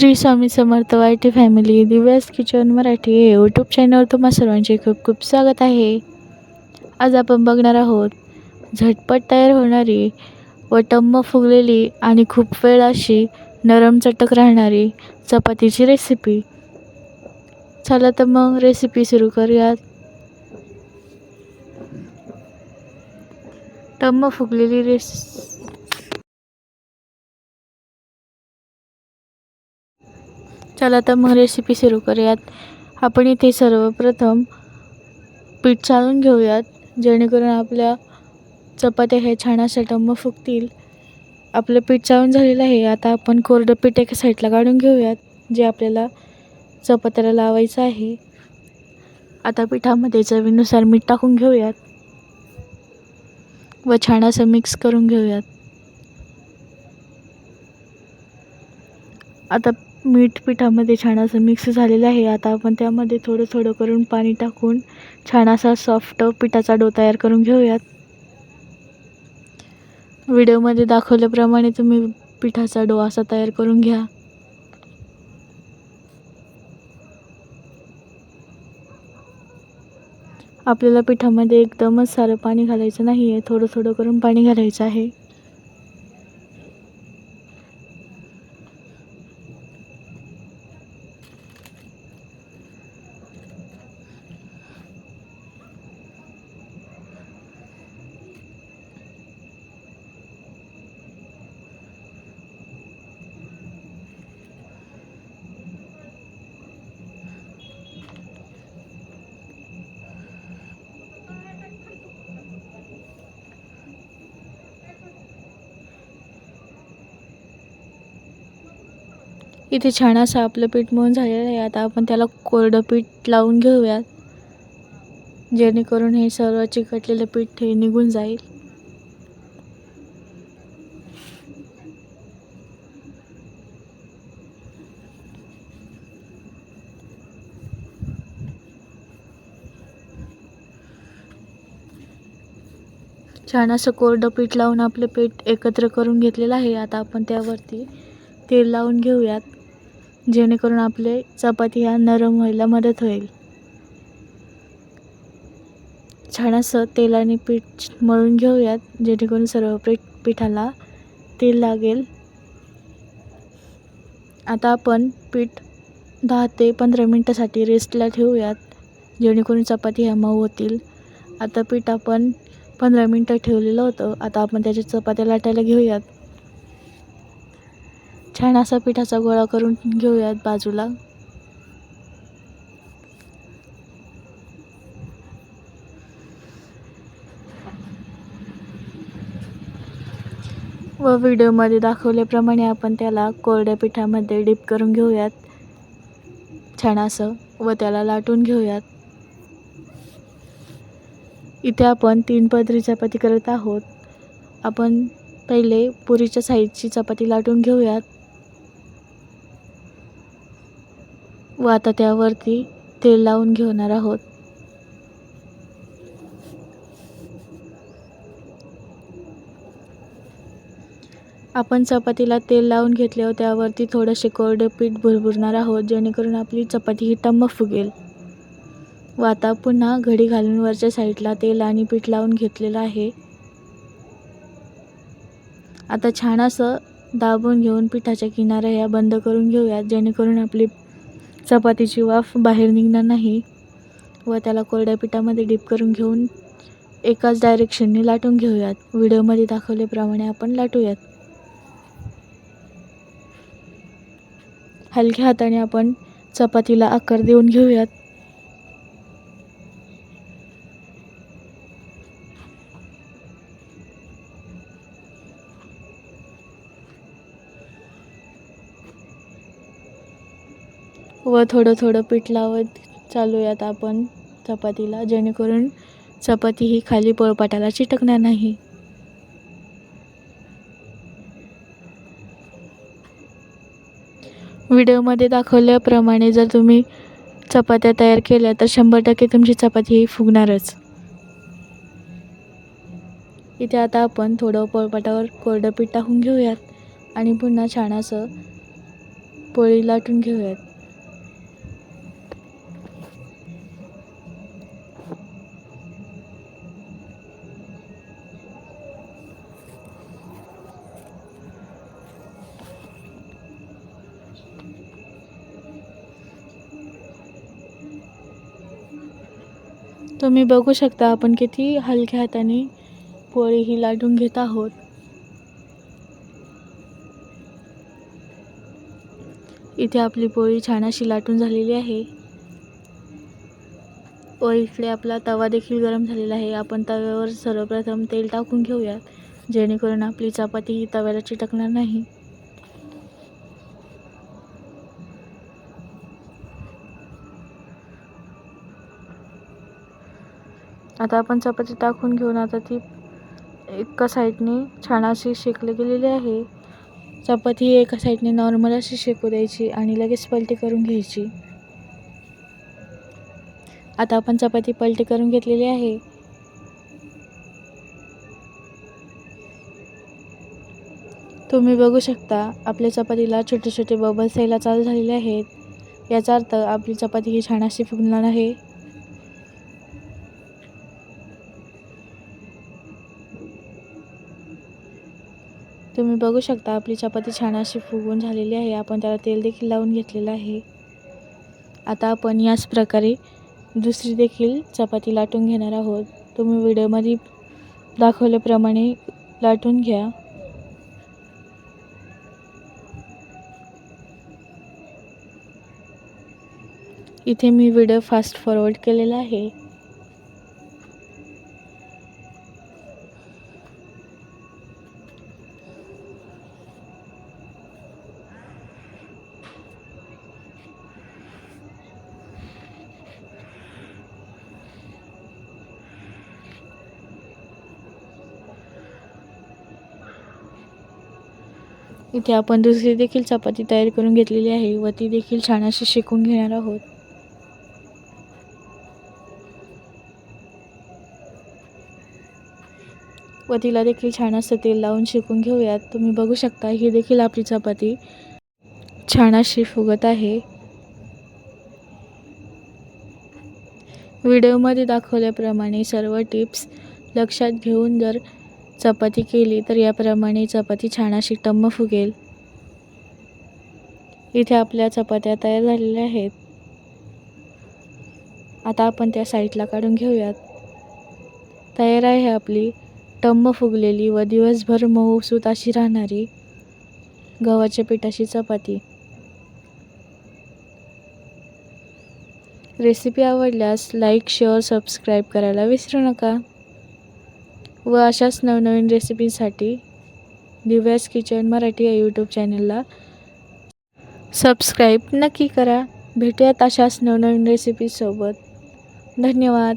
Shri Swami Samarth Y T family Divya's kitchen Marathi हे YouTube चॅनलवर तुम्हा सर्वांचे खूप खूप स्वागत आहे. आज आपण बघणार आहोत झटपट तयार होणारी व टम्म फुगलेली आणि खूप वेळ अशी नरम चटक राहणारी चपातीची रेसिपी चला तर मग रेसिपी सुरू करूयात. टम्म फुगलेली रेस चला तर मग रेसिपी सुरू करूयात. आपण इथे सर्वप्रथम पीठ चाळून घेऊयात. जेणेकरून आपल्या चपात्या हे छान अशा टम्म फुगतील. आपलं पीठ चाळून झालेलं आहे. आता आपण कोरडं पीठ एका साईडला काढून घेऊयात जे आपल्याला चपात्याला लावायचं आहे. आता पिठामध्ये चवीनुसार मीठ टाकून घेऊयात व छान असं मिक्स करून घेऊयात. आता मीठ पिठामध्ये छान असं मिक्स झालेलं आहे. आता आपण त्यामध्ये थोडं थोडं करून पाणी टाकून छान असा सॉफ्ट पिठाचा डो तयार करून घेऊयात. व्हिडिओमध्ये दाखवल्याप्रमाणे तुम्ही पिठाचा डो असा तयार करून घ्या. आपल्याला पिठामध्ये एकदमच सारं पाणी घालायचं नाही आहे थोडं थोडं करून पाणी घालायचं आहे. इथे छान असं आपलं पीठ मळून झालेलं आहे. आता आपण त्याला कोरडं पीठ लावून घेऊयात. जेणेकरून हे सर्व चिकटलेलं पीठ हे निघून जाईल. छान असं कोरडं पीठ लावून आपलं पीठ एकत्र करून घेतलेलं आहे. आता आपण त्यावरती तेल लावून घेऊयात. जेणेकरून आपले चपाती ह्या नरम व्हायला मदत होईल. छान असं तेलाने पीठ मळून घेऊयात जेणेकरून सर्व पीठ पिठाला तेल लागेल. आता आपण पीठ दहा ते पंधरा मिनटासाठी रेस्टला ठेवूयात जेणेकरून चपाती ह्या मऊ होतील. आता पीठ आपण पंधरा मिनटं ठेवलेलं होतं आता आपण त्याच्या चपात्या लाटायला घेऊयात. छान असा पिठाचा गोळा करून घेऊयात बाजूला. व व्हिडिओमध्ये दाखवल्याप्रमाणे आपण त्याला कोरड्या पिठामध्ये डीप करून घेऊयात. छान असं व त्याला लाटून घेऊयात. इथे आपण तीन पदरी चपाती करत आहोत. आपण पहिले पुरीच्या साईजची चपाती लाटून घेऊयात. व आता त्यावरती तेल लावून घेणार आहोत. आपण चपातीला तेल लावून घेतल्यावर त्यावरती थोडंसे कोरडे पीठ भुरभुरणार आहोत जेणेकरून आपली चपाती ही टम्म फुगेल. व आता पुन्हा घडी घालून वरच्या साईडला तेल आणि पीठ लावून घेतलेलं आहे. आता छान असं दाबून घेऊन पिठाच्या किनाऱ्या ह्या बंद करून घेऊयात जेणेकरून आपली चपातीची वाफ बाहेर निघणार नाही व त्याला कोरड्या पिठामध्ये डीप करून घेऊन एकाच डायरेक्शनने लाटून घेऊयात. व्हिडिओमध्ये दाखवल्याप्रमाणे आपण लाटूयात. हलक्या हाताने आपण चपातीला आकार देऊन घेऊयात. व थोडं थोडं पीठ लावत चालूयात आपण चपातीला जेणेकरून चपाती ही खाली पोळपाटाला चिटकणार नाही. व्हिडिओमध्ये दाखवल्याप्रमाणे जर तुम्ही चपात्या तयार केल्या तर शंभर टक्के तुमची चपाती ही फुगणारच. इथे आता आपण थोडं पोळपाटावर कोरडं पीठ टाकून घेऊयात आणि पुन्हा छान असं पोळी लाटून घेऊयात. तुम्ही बघू शकता आपण किती हलक्या हाताने पोळी ही लाटून घेत आहोत. इथे आपली पोळी छान अशी लाटून झालेली आहे. व इकडे आपला तवा देखील गरम झालेला आहे. आपण तव्यावर सर्वप्रथम तेल टाकून घेऊयात. जेणेकरून आपली चपाती ही तव्याला चिटकणार नाही. आता आपण चपाती टाकून घेऊन आता ती एका साईडने छान अशी शेकली गेलेली आहे. चपाती ही एका साईडने नॉर्मल अशी शेकू द्यायची आणि लगेच पलटी करून घ्यायची. आता आपण चपाती पलटी करून घेतलेली आहे. तुम्ही बघू शकता आपल्या चपातीला छोटे छोटे बबल्स यायला चालू झालेले आहेत. याचा अर्थ आपली चपाती ही छान अशी फुगणार आहे. तुम्ही बघू शकता आपली चपाती छान अशी फुगून झालेली आहे. आपण त्याला तेल देखील लावून घेतलेलं आहे. आता आपण याच प्रकारे दुसरी देखील चपाती लाटून घेणार आहोत. तुम्ही व्हिडिओमध्ये दाखवल्याप्रमाणे लाटून घ्या. इथे मी व्हिडिओ फास्ट फॉरवर्ड केलेला आहे. इथे आपण दुसरी देखील चपाती तयार करून घेतलेली आहे व ती देखील छान अशी शिकून घेणार आहोत. व तिला देखील छान असं तेल लावून शिकून घेऊयात. तुम्ही बघू शकता ही देखील आपली चपाती छान अशी फुगत आहे. व्हिडिओमध्ये दाखवल्याप्रमाणे सर्व टिप्स लक्षात घेऊन जर चपाती केली तर याप्रमाणे चपाती छान अशी टम्म फुगेल. इथे आपल्या चपात्या तयार झालेल्या आहेत. आता आपण त्या साईडला काढून घेऊयात. तयार आहे आपली टम्म फुगलेली व दिवसभर मऊसूत अशी राहणारी गव्हाच्या पिठाची चपाती. रेसिपी आवडल्यास लाईक शेअर सबस्क्राईब करायला विसरू नका. व अशाच नवनवीन रेसिपीसाठी दिव्यास किचन मराठी या यूट्यूब चॅनलला सबस्क्राईब नक्की करा. भेटूयात अशाच नवनवीन रेसिपीसोबत धन्यवाद.